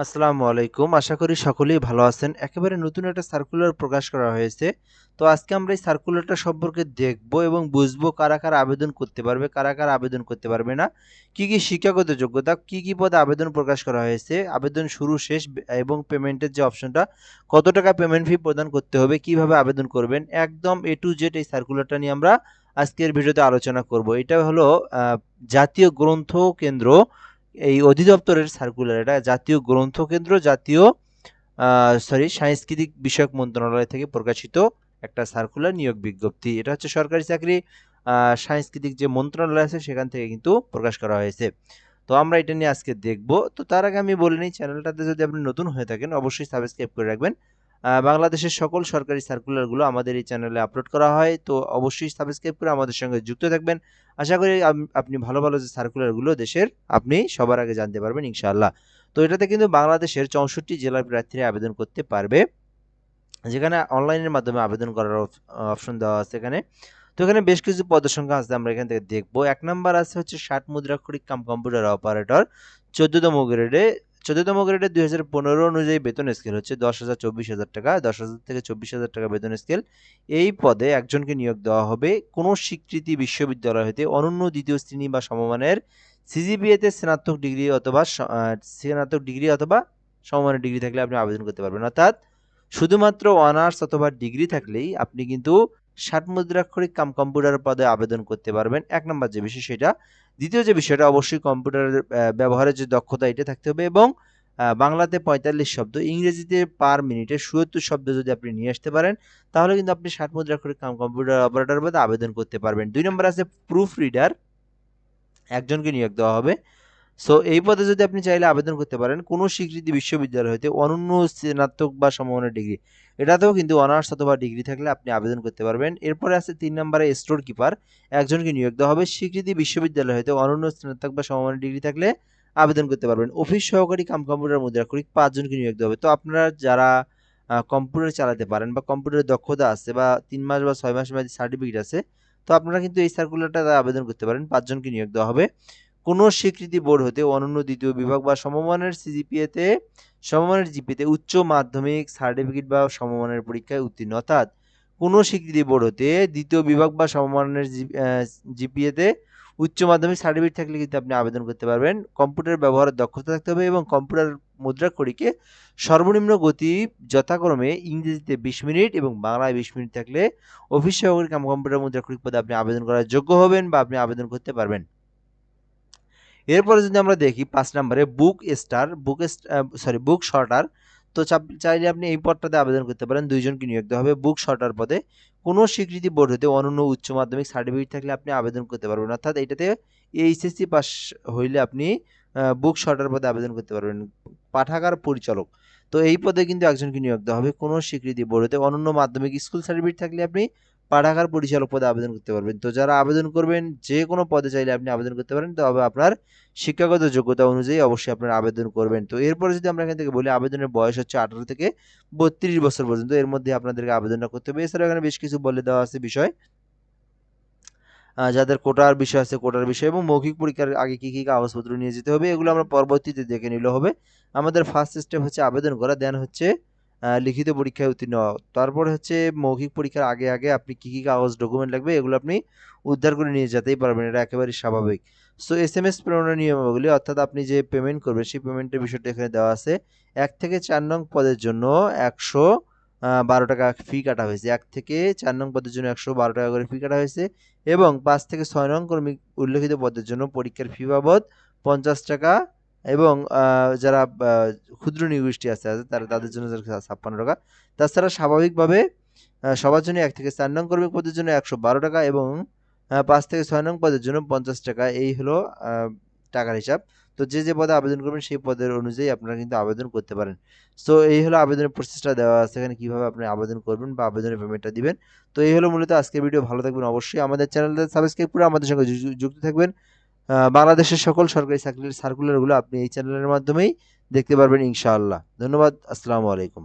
আসসালামু আলাইকুম। আশা করি সকলেই ভালো আছেন। একেবারে নতুন একটা সার্কুলার প্রকাশ করা হয়েছে। তো আজকে আমরা এই সার্কুলারটা সম্পর্কে দেখব এবং বুঝব কারা কারা আবেদন করতে পারবে, কারা কারা আবেদন করতে পারবে না, কি কি শিক্ষাগত যোগ্যতা, কি কি পদে আবেদন প্রকাশ করা হয়েছে, আবেদন শুরু, শেষ এবং পেমেন্টের যে অপশনটা কত টাকা পেমেন্ট ফি প্রদান করতে হবে, কীভাবে আবেদন করবেন, একদম এ টু জেড এই সার্কুলারটা নিয়ে আমরা আজকের ভিডিওতে আলোচনা করব। এটা হলো জাতীয় গ্রন্থ কেন্দ্র এই অধিদপ্তরের সার্কুলার এটা জাতীয় গ্রন্থ কেন্দ্র জাতীয় সরি সাংস্কৃতিক বিষয়ক মন্ত্রণালয় থেকে প্রকাশিত একটা সার্কুলার নিয়োগ বিজ্ঞপ্তি। এটা হচ্ছে সরকারি চাকরি সাংস্কৃতিক যে মন্ত্রণালয় আছে সেখান থেকে কিন্তু প্রকাশ করা হয়েছে। তো আমরা এটা নিয়ে আজকে দেখব। তো তার আগে আমি বলে নিই চ্যানেলটাতে যদি আপনি নতুন হয়ে থাকেন, অবশ্যই সাবস্ক্রাইব করে রাখবেন। বাংলাদেশের সকল সরকারি সার্কুলারগুলো আমাদের এই চ্যানেলে আপলোড করা হয়। তো অবশ্যই সাবস্ক্রাইব করে আমাদের সঙ্গে যুক্ত থাকবেন। আশা করি আপনি ভালো ভালো যে সার্কুলারগুলো দেশের, আপনি সবার আগে জানতে পারবেন ইনশাআল্লাহ। তো এটাতে কিন্তু বাংলাদেশের চৌষট্টি জেলার প্রার্থীরা আবেদন করতে পারবে, যেখানে অনলাইনের মাধ্যমে আবেদন করার অপশন দেওয়া আছে এখানে। তো এখানে বেশ কিছু পদের সংখ্যা আছে, আমরা এখান থেকে দেখব। এক নাম্বার আছে হচ্ছে ষাট মুদ্রাক্ষরিক কাম কম্পিউটার অপারেটর চোদ্দতম গ্রেডে চোদ্দতম গ্রেডে দুই হাজার পনেরো অনুযায়ী বেতন স্কেল হচ্ছে দশ হাজার চব্বিশ হাজার টাকা, দশ হাজার থেকে চব্বিশ হাজার টাকা বেতন স্কেল এই পদে একজনকে নিয়োগ দেওয়া হবে কোনো স্বীকৃতি বিশ্ববিদ্যালয় হতে অনন্য দ্বিতীয় শ্রেণি বা সমমানের সিজিবিএতে স্নাতক ডিগ্রি অথবা স্নাতক ডিগ্রি অথবা সমমানের ডিগ্রি থাকলে আপনি আবেদন করতে পারবেন। অর্থাৎ শুধুমাত্র অনার্স অথবা ডিগ্রি থাকলেই আপনি কিন্তু ষাট মুদ্রাক্ষরিক কাম কম্পিউটার পদে আবেদন করতে পারবেন। এক নম্বর যে বিষয় সেটা। দ্বিতীয় যে বিষয়টা, অবশ্যই কম্পিউটারের ব্যবহারের যে দক্ষতা, এটা থাকতে হবে এবং বাংলাতে পঁয়তাল্লিশ শব্দ, ইংরেজিতে পার মিনিটে সুয়ত্তর শব্দ যদি আপনি নিয়ে আসতে পারেন, তাহলে কিন্তু আপনি ষাট মুদ্রাক্ষরিক কাম কম্পিউটার অপারেটর পদে আবেদন করতে পারবেন। দুই নম্বর আছে প্রুফ রিডার। একজনকে নিয়োগ দেওয়া হবে। সো এই পদে যদি আপনি চাইলে আবেদন করতে পারেন, কোনো স্বীকৃতি বিশ্ববিদ্যালয় হতে অনন্য স্নাতক বা সমমানের ডিগ্রি। এটাতেও কিন্তু অনার্স অথবা ডিগ্রি থাকলে আপনি আবেদন করতে পারবেন। এরপরে আছে তিন নম্বরে স্টোর কিপার। একজনকে নিয়োগ দেওয়া হবে। স্বীকৃতি বিশ্ববিদ্যালয় হতে অনন্য স্নাতক বা সমমানের ডিগ্রি থাকলে আবেদন করতে পারবেন। অফিস সহকারী কাম কম্পিউটার মুদ্রাক্ষরিক পাঁচজনকে নিয়োগ দেওয়া হবে। তো আপনারা যারা কম্পিউটার চালাতে পারেন বা কম্পিউটারের দক্ষতা আছে বা তিন মাস বা ছয় মাস মেয়াদি সার্টিফিকেট আছে, তো আপনারা কিন্তু এই সার্কুলারটা আবেদন করতে পারেন। পাঁচজনকে নিয়োগ দেওয়া হবে। কোনো স্বীকৃতি বোর্ড হতে অনন্য দ্বিতীয় বিভাগ বা সমমানের সিজিপিএতে সমমানের জিপিতে উচ্চ মাধ্যমিক সার্টিফিকেট বা সমমানের পরীক্ষায় উত্তীর্ণ। অর্থাৎ কোনো স্বীকৃতি বোর্ড হতে দ্বিতীয় বিভাগ বা সমমানের জিপিএতে উচ্চ মাধ্যমিক সার্টিফিকেট থাকলে কিন্তু আপনি আবেদন করতে পারবেন। কম্পিউটার ব্যবহারের দক্ষতা থাকতে হবে এবং কম্পিউটার মুদ্রাক্ষরিকে সর্বনিম্ন গতি যথাক্রমে ইংরেজিতে বিশ মিনিট এবং বাংলায় বিশ মিনিট থাকলে অফিস সহকারী কাম কম্পিউটার মুদ্রাক্ষরিক পদে আপনি আবেদন করার যোগ্য হবেন বা আপনি আবেদন করতে পারবেন। এরপরে যদি আমরা দেখি পাঁচ নম্বরে book star book sorry book shorter তো চাইলে আপনি এই পদটাতে আবেদন করতে পারেন, দুইজনকে নিয়োগ দেওয়া হবে। বুক শর্টার পদে কোনো স্বীকৃতি বোর্ড হতে অনন্য উচ্চ মাধ্যমিক সার্টিফিকেট থাকলে আপনি আবেদন করতে পারবেন। অর্থাৎ এটাতে এইচএসসি পাস হইলে আপনি বুক শর্টার পদে আবেদন করতে পারবেন। পাঠাগার পরিচালক। তো এই পদে কিন্তু একজনকে নিয়োগ দেওয়া হবে। কোনো স্বীকৃতি বোর্ড হতে অনন্য মাধ্যমিক স্কুল সার্টিফিকেট থাকলে আপনি পাঠাগার পরিচালক পদে আবেদন করতে পারবেন। তো যারা আবেদন করবেন, যে কোনো পদে চাইলে আপনি আবেদন করতে পারেন। তবে আপনার শিক্ষাগত যোগ্যতা অনুযায়ী অবশ্যই আপনারা আবেদন করবেন। তো এরপরে যদি আমরা এখান থেকে বলি, আবেদনের বয়স হচ্ছে আঠারো থেকে বত্রিশ বছর পর্যন্ত। এর মধ্যে আপনাদেরকে আবেদনটা করতে হবে। এছাড়া এখানে বেশ কিছু বলে দেওয়া আছে বিষয়। যাদের কোটার বিষয় আছে, কোটার বিষয় এবং মৌখিক পরীক্ষার আগে কী কী কাগজপত্র নিয়ে যেতে হবে, এগুলো আমরা পরবর্তীতে দেখে নিলে হবে। আমাদের ফার্স্ট স্টেপ হচ্ছে আবেদন করা। দেন হচ্ছে লিখিত পরীক্ষায় উত্তীর্ণ তারপরে হচ্ছে মৌখিক পরীক্ষার আগে আগে আপনি কী কী কাগজ ডকুমেন্ট লাগবে এগুলো আপনি উদ্ধার করে নিয়ে যেতেই পারবেন, এটা একেবারে স্বাভাবিক। সো এস এম এস প্রেরণের নিয়মাবলী, অর্থাৎ আপনি যে পেমেন্ট করবেন, সেই পেমেন্টের বিষয়টা এখানে দেওয়া আছে। এক থেকে চার নং পদের জন্য একশো বারো টাকা ফি কাটা হয়েছে। এক থেকে চার নং পদের জন্য একশো বারো টাকা করে ফি কাটা হয়েছে এবং পাঁচ থেকে ছয় নং কর্মী উল্লেখিত পদের জন্য পরীক্ষার ফি বাবদ পঞ্চাশ টাকা এবং যারা ক্ষুদ্র নিগোষ্ঠী আছে তারা তাদের জন্য ছাপ্পান্ন টাকা, তাছাড়া স্বাভাবিকভাবে সবার জন্য এক থেকে চার নং কর্মী পদের জন্য একশো বারো টাকা এবং পাঁচ থেকে ছয় নং পদের জন্য পঞ্চাশ টাকা। এই হলো টাকার হিসাব। তো যে যে পদে আবেদন করবেন, সেই পদের অনুযায়ী আপনারা কিন্তু আবেদন করতে পারেন। সো এই হলো আবেদনের প্রসেসটা দেওয়া আছে। এখানে কীভাবে আপনি আবেদন করবেন বা আবেদনের পেমেন্টটা দিবেন। তো এই হলো মূলত আজকের ভিডিও ভালো থাকবেন অবশ্যই। আমাদের চ্যানেলটা সাবস্ক্রাইব করে আমাদের সঙ্গে যুক্ত থাকবেন। বাংলাদেশের সকল সরকারি চাকরির সার্কুলারগুলো আপনি এই চ্যানেলের মাধ্যমেই দেখতে পারবেন ইনশাআল্লাহ। ধন্যবাদ, আসসালামু আলাইকুম।